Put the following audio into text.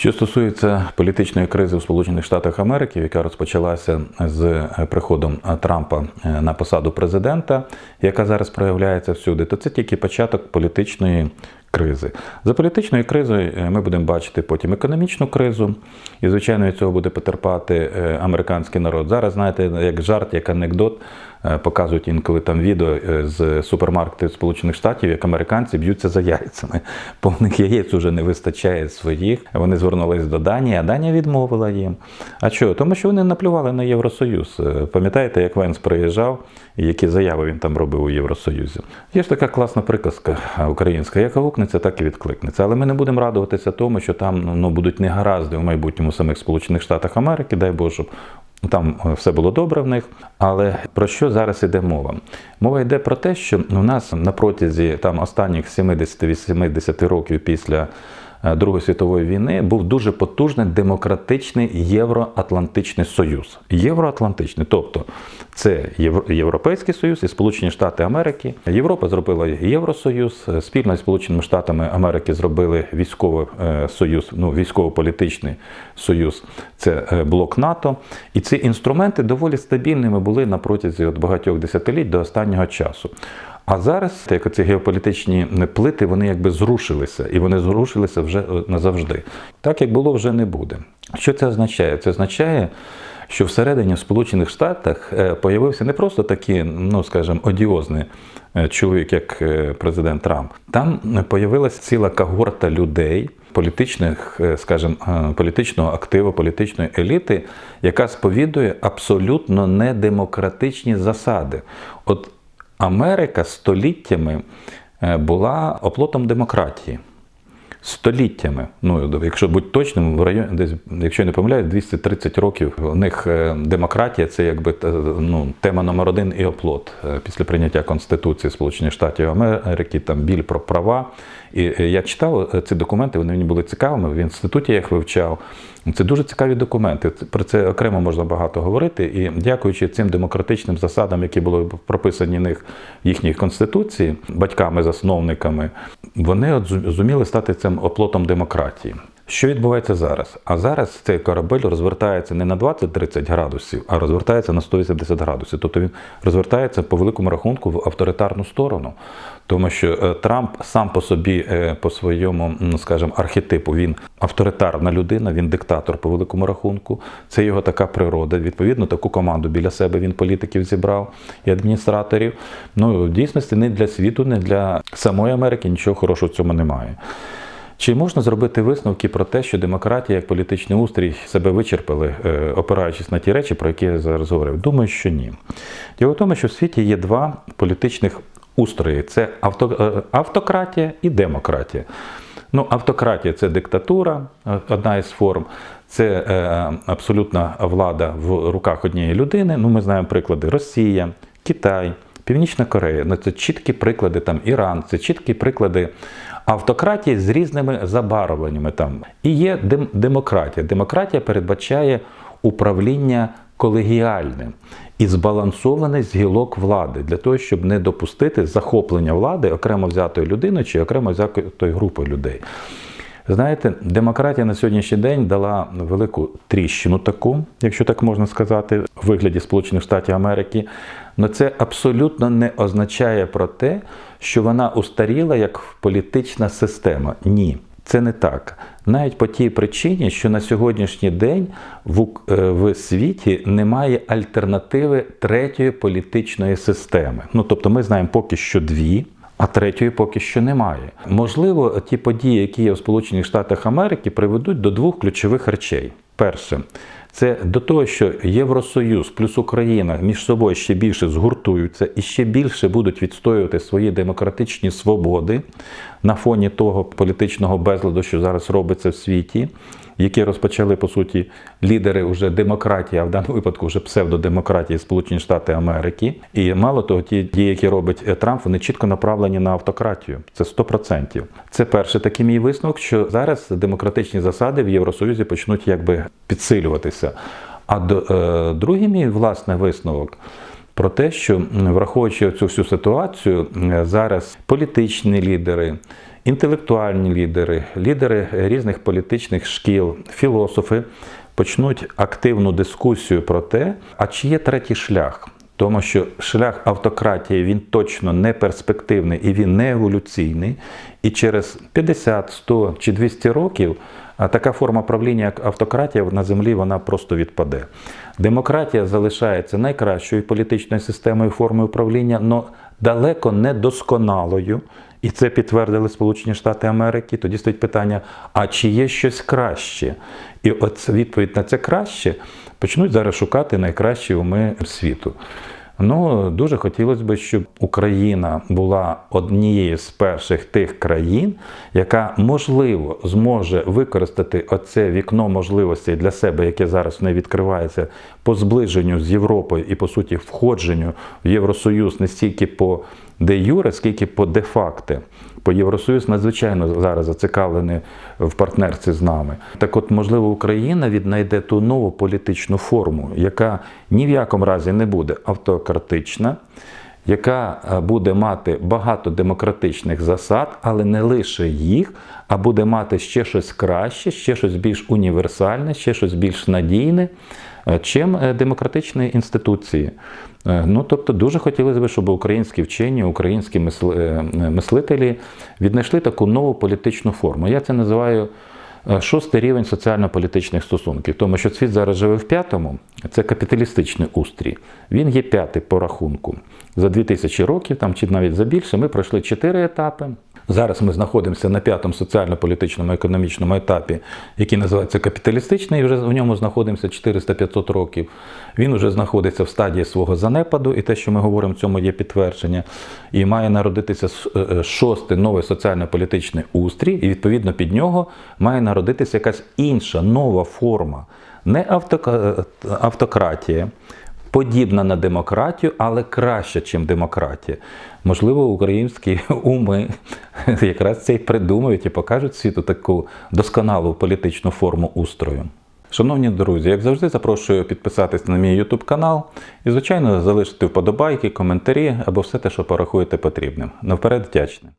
Що стосується політичної кризи у Сполучених Штатах Америки, яка розпочалася з приходом Трампа е, на посаду президента, яка зараз проявляється всюди, то це тільки початок політичної кризи. За політичною кризою е, ми будемо бачити потім економічну кризу, і звичайно від цього буде потерпати е, американський народ. Зараз знаєте, як жарт, як анекдот. е, Показують інколи там відео з супермаркетів Сполучених Штатів, як американці б'ються за яйцями. Повних яєць уже не вистачає своїх. Вони звернулись до Данії, а Данія відмовила їм. А чого? Тому що вони наплювали на Євросоюз. Пам'ятаєте, як Венс приїжджав які заяви він там робив у Євросоюзі? Є ж така класна приказка українська, як гукнеться, так і відкликнеться. Але ми не будемо радуватися тому, що там ну, будуть негаразди у майбутньому самих Сполучених Штатах Америки, дай Боже, щоб там е, все було добре в них. Але про що зараз іде мова? Мова йде про те, що у нас на протязі там останніх 70-80 років після Другої світової війни був дуже потужний демократичний Євроатлантичний Союз. Євроатлантичний, тобто це Євро- Європейський Союз і Сполучені Штати Америки. Європа зробила Євросоюз, е, спільно з Сполученими Штатами Америки зробили військовий е, союз, ну військово-політичний союз. Це е, блок НАТО. І ці інструменти доволі стабільними були на протязі от багатьох десятиліть до останнього часу. А зараз, як ці геополітичні плити, вони якби зрушилися, і вони зрушилися вже е, назавжди. Так як було, вже не буде. Що це означає? Це означає, що всередині в Сполучених Штатах е, появився не просто такий, ну скажімо, одіозний е, чоловік, як президент Трамп. Там появилася ціла когорта людей. Політичних, скажімо, політичного активу, політичної еліти, яка сповідує абсолютно недемократичні засади. От Америка століттями е, була оплотом демократії. Століттями, ну якщо бути точним, в районі десь, якщо я не помиляюсь, 230 років у них е, демократія це якби е, ну, тема номер один і оплот після прийняття Конституції Сполучених Штатів Америки, там біль про права. І е, я читав е, ці документи, вони мені були цікавими. В інституті я їх вивчав. Це дуже цікаві документи. Про це окремо можна багато говорити. І дякуючи цим демократичним засадам, які були прописані в їхній конституції, батьками-засновниками, вони от зуміли стати цим оплотом демократії. Що відбувається зараз? А зараз цей корабель розвертається не на 20-30 градусів, а розвертається на 180 градусів. Тобто він розвертається по великому рахунку в авторитарну сторону. Тому що е, Трамп сам по собі, е, по своєму, скажімо, архетипу, він авторитарна людина, він диктатор по великому рахунку. Це його така природа. Відповідно, таку команду біля себе він політиків зібрав і адміністраторів. Ну, в дійсності не для світу, не для самої Америки нічого хорошого в цьому немає. Чи можна зробити висновки про те, що демократія як політичний устрій себе вичерпали, е, опираючись на ті речі, про які я зараз говорив? Думаю, що ні. Діло в тому, що в світі є два політичних устрої: це е, автократія і демократія. Ну, автократія це диктатура, е, одна із форм. Це е, абсолютна влада в руках однієї людини. Ну, ми знаємо приклади Росія, Китай, Північна Корея. Ну, це чіткі приклади там Іран, це чіткі приклади автократії з різними забарвленнями там. І є дем- демократія. Демократія передбачає управління колегіальним і збалансованість гілок влади для того, щоб не допустити захоплення влади окремо взятою людиною чи окремо взятою групою людей. Знаєте, демократія на сьогоднішній день дала велику тріщину таку, якщо так можна сказати, в вигляді Сполучених Штатів Америки. Але це абсолютно не означає про те, що вона устаріла як політична система. Ні. Це не так. Навіть по тій причині, що на сьогоднішній день в, е, в світі немає альтернативи третьої політичної системи. Ну тобто ми знаємо поки що дві. А третьої поки що немає. Можливо, ті події, які є в Сполучених Штатах Америки, приведуть до двох ключових речей. Перше, це до того, що Євросоюз плюс Україна між собою ще більше згуртуються і ще більше будуть відстоювати свої демократичні свободи на фоні того політичного безладу, що зараз робиться в світі, які розпочали по суті лідери вже демократії, а в даному випадку вже псевдодемократії Сполучені Штати Америки. І мало того, ті дії, які робить е, Трамп, вони чітко направлені на автократію. Це 100%. Це перший такий мій висновок, що зараз демократичні засади в Євросоюзі почнуть якби підсилюватися. А е, другий мій власний висновок. про те, що враховуючи цю всю ситуацію, зараз політичні лідери, інтелектуальні лідери, лідери різних політичних шкіл, філософи почнуть активну дискусію про те, а чи є третій шлях. Тому що шлях автократії він точно не перспективний і він не еволюційний. І через 50, 100 чи 200 років така форма правління, як автократія на землі, вона просто відпаде. Демократія залишається найкращою політичною системою формою правління, але далеко не досконалою. І це підтвердили Сполучені Штати Америки. Тоді стоїть питання: а чи є щось краще? І от відповідь на це краще почнуть зараз шукати найкращі уми світу. Ну, дуже хотілося б, щоб Україна була однією з перших тих країн, яка можливо зможе використати оце вікно можливостей для себе, яке зараз не відкривається по зближенню з Європою і по суті входженню в Євросоюз не стільки по де юре, скільки по де факте. Бо Євросоюз надзвичайно зараз зацікавлений в партнерці з нами. Так от, можливо, Україна віднайде ту нову політичну форму, яка ні в якому разі не буде автократична, яка е, буде мати багато демократичних засад, але не лише їх, а буде мати ще щось краще, ще щось більш універсальне, ще щось більш надійне, е, чим е, демократичні інституції. Ну, тобто, дуже хотілося б, щоб українські вчені, українські мисли- мислителі віднайшли таку нову політичну форму. Я це називаю шостий рівень соціально-політичних стосунків, тому що світ зараз живе в п'ятому, це капіталістичний устрій. Він є п'ятий по рахунку. За 2000 років, там чи навіть за більше, ми пройшли чотири етапи. Зараз ми знаходимося на п'ятому соціально-політичному економічному етапі, який називається капіталістичний, і вже в ньому знаходимося 400-500 років. Він вже знаходиться в стадії свого занепаду, і те, що ми говоримо, в цьому є підтвердження. І має народитися е, е, шостий новий соціально-політичний устрій, і відповідно під нього має народитися якась інша нова форма, не е, автократія подібна на демократію, але краще, ніж демократія. Можливо, українські уми якраз це й придумають і покажуть світу таку досконалу політичну форму устрою. Шановні друзі, як завжди, запрошую підписатись на мій YouTube канал і, звичайно, залишити вподобайки, коментарі або все те, що порахуєте потрібним. Навперед вдячний.